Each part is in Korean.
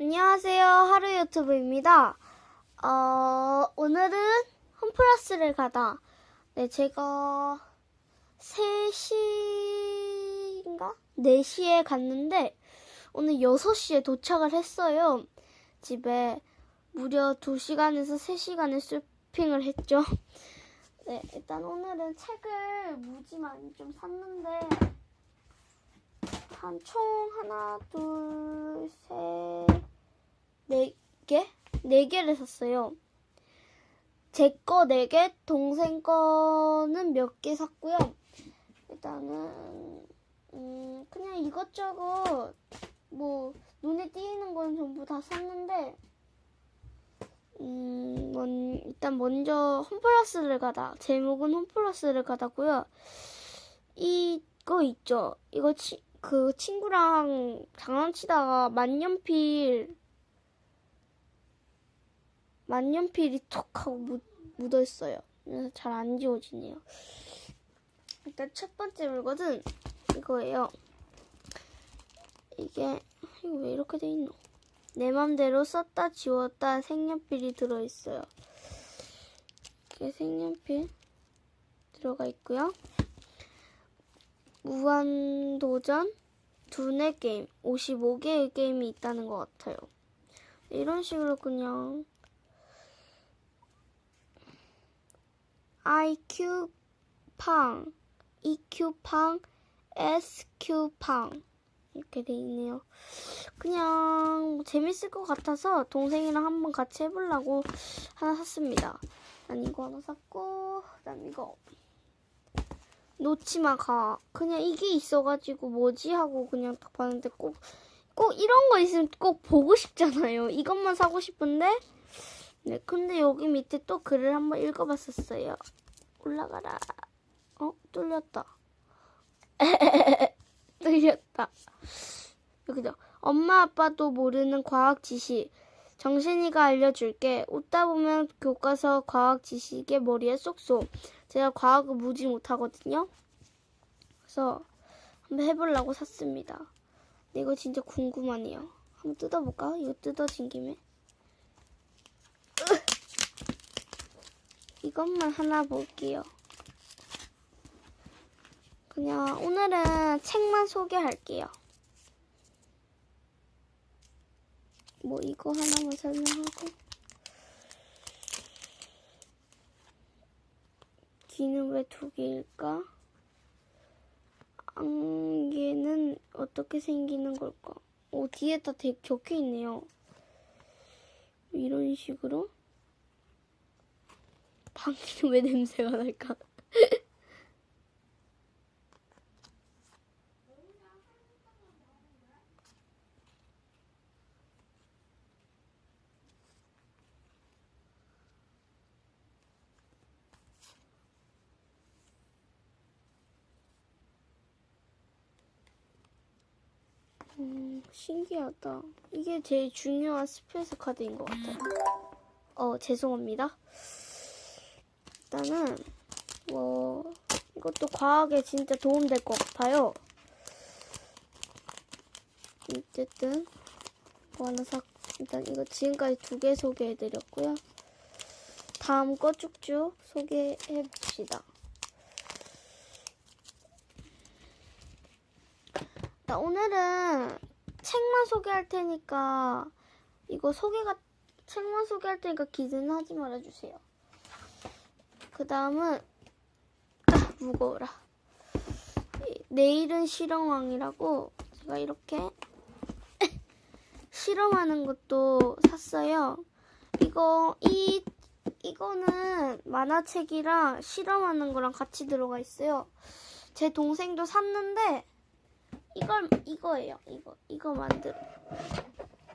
안녕하세요. 하루 유튜브입니다. 어, 오늘은 홈플러스를 가다. 네, 제가 3시인가? 4시에 갔는데, 오늘 6시에 도착을 했어요. 집에 무려 2시간에서 3시간을 쇼핑을 했죠. 네, 일단 오늘은 책을 무지 많이 좀 샀는데, 한 총 하나, 둘, 4개를 샀어요. 제 거 4개, 동생 거는 몇 개 샀고요. 일단은 음, 그냥 이것저것 뭐 눈에 띄는 건 전부 다 샀는데 음, 먼, 일단 먼저 홈플러스를 가다 제목은 홈플러스를 가다고요. 이거 있죠. 이거 치, 그 친구랑 장난치다가 만년필 만년필이 톡 하고 묻, 묻어있어요. 그래서 잘 안 지워지네요. 일단 첫 번째 물건은 이거예요. 이게 이거 왜 이렇게 돼 있노? 내 맘대로 썼다 지웠다 색연필이 들어있어요. 이렇게 색연필 들어가 있고요. 무한도전 두뇌 게임 55개의 게임이 있다는 것 같아요. 이런 식으로 그냥 IQ 팡, EQ 팡, SQ 팡 이렇게 돼 있네요. 그냥 뭐 재밌을 것 같아서 동생이랑 한번 같이 해보려고 하나 샀습니다. 난 이거 하나 샀고 그다음 이거 놓치마 가. 그냥 이게 있어가지고 뭐지 하고 그냥 딱 봤는데 꼭, 꼭 이런 거 있으면 꼭 보고 싶잖아요. 이것만 사고 싶은데. 네, 근데 여기 밑에 또 글을 한번 읽어봤었어요. 올라가라. 어, 뚫렸다. 뚫렸다. 여기죠. 엄마 아빠도 모르는 과학 지식. 정신이가 알려줄게. 웃다 보면 교과서 과학 지식의 머리에 쏙쏙. 제가 과학을 무지 못하거든요. 그래서 한번 해보려고 샀습니다. 근데 이거 진짜 궁금하네요. 한번 뜯어볼까? 이거 뜯어진 김에. 이것만 하나 볼게요. 그냥 오늘은 책만 소개할게요. 뭐 이거 하나만 설명하고. 귀는 왜 두 개일까? 안개는 어떻게 생기는 걸까? 오, 뒤에다 되게 적혀 있네요. 이런 식으로. 방귀는 왜 냄새가 날까? 음, 신기하다. 이게 제일 중요한 스페이스 카드인 것 같아요. 어, 죄송합니다. 일단은, 뭐, 이것도 과학에 진짜 도움될 것 같아요. 어쨌든, 뭐 하나 사, 일단 이거 지금까지 두 개 소개해드렸고요. 다음 거 쭉쭉 소개해봅시다. 나 오늘은 책만 소개할 테니까 이거 소개가 책만 소개할 테니까 기대는 하지 말아주세요. 그 다음은 아, 무거워라. 이- 내일은 실험왕이라고 제가 이렇게 실험하는 것도 샀어요. 이거 이 이거는 만화책이랑 실험하는 거랑 같이 들어가 있어요. 제 동생도 샀는데 이걸 이거예요. 이거 이거 만들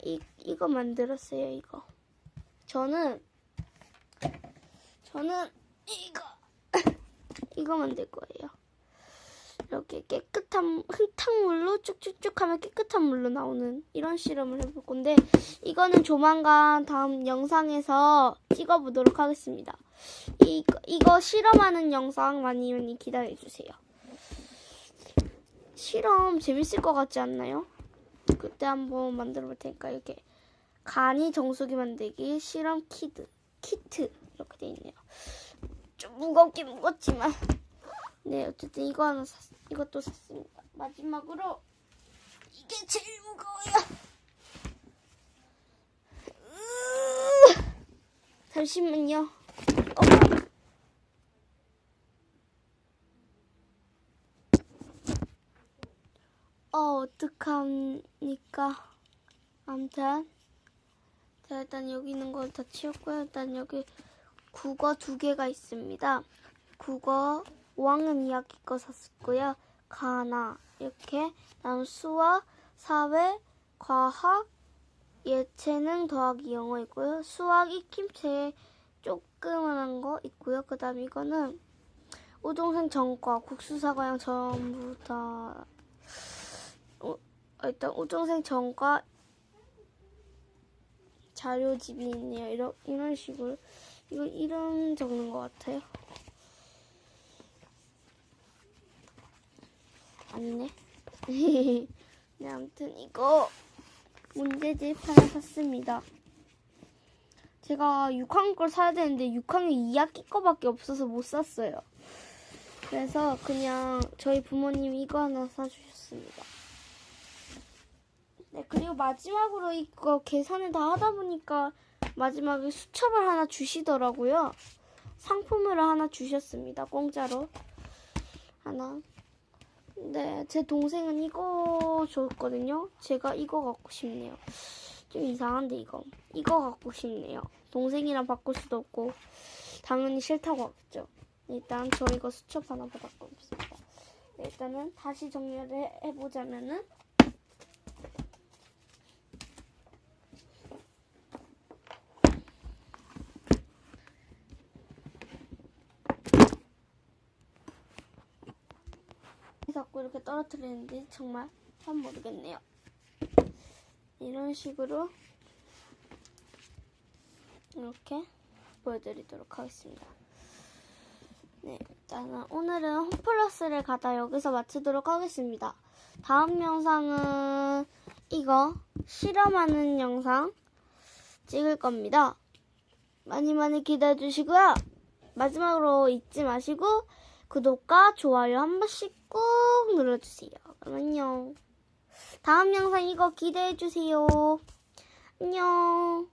이 이거 만들었어요. 이거 저는 저는 이거 이거 만들 거예요. 이렇게 깨끗한 흙탕물로 쭉쭉쭉 하면 깨끗한 물로 나오는 이런 실험을 해볼 건데 이거는 조만간 다음 영상에서 찍어보도록 하겠습니다. 이거, 이거 실험하는 영상 많이 많이 기다려주세요. 실험 재밌을 것 같지 않나요? 그때 한번 만들어 볼 테니까 이렇게 간이 정수기 만들기 실험 키드 키트 이렇게 돼 있네요. 좀 무겁긴 무겁지만 네 어쨌든 이거 하나 샀 이것도 샀습니다. 마지막으로 이게 제일 무거워요. 으, 잠시만요. 어. 어, 어떡합니까? 아무튼. 자, 일단 여기 있는 걸 다 치웠고요. 일단 여기 국어 두 개가 있습니다. 국어 5학년 2학기 거 샀고요. 가나 이렇게 다음 수학, 사회, 과학, 예체능 더하기 영어 있고요. 수학 익힘체 조그만한 거 있고요. 그 다음 이거는 우동생 전과 국수사과양 전부 다 어, 일단 우동생 전과 자료집이 있네요. 이런 이런 식으로 이거 이름 적는 것 같아요. 아니네. 네, 아무튼 이거 문제집 하나 샀습니다. 제가 6학년 걸 사야 되는데 6학년 2학기 거밖에 없어서 못 샀어요. 그래서 그냥 저희 부모님이 이거 하나 사주셨습니다. 네, 그리고 마지막으로 이거 계산을 다 하다 보니까 마지막에 수첩을 하나 주시더라고요. 상품을 하나 주셨습니다. 공짜로. 하나. 네, 제 동생은 이거 줬거든요. 제가 이거 갖고 싶네요. 좀 이상한데 이거. 이거 갖고 싶네요. 동생이랑 바꿀 수도 없고 당연히 싫다고 하겠죠. 일단 저 이거 수첩 하나 받았고 있습니다. 네, 일단은 다시 정리를 해- 해보자면은 자꾸 이렇게 떨어뜨리는지 정말 참 모르겠네요. 이런 식으로 이렇게 보여드리도록 하겠습니다. 네, 일단은 오늘은 홈플러스를 가다 여기서 마치도록 하겠습니다. 다음 영상은 이거 실험하는 영상 찍을 겁니다. 많이 많이 기대해 주시고요. 마지막으로 잊지 마시고 구독과 좋아요 한 번씩 꾹 눌러주세요. 안녕. 다음 영상 이거 기대해 주세요. 안녕.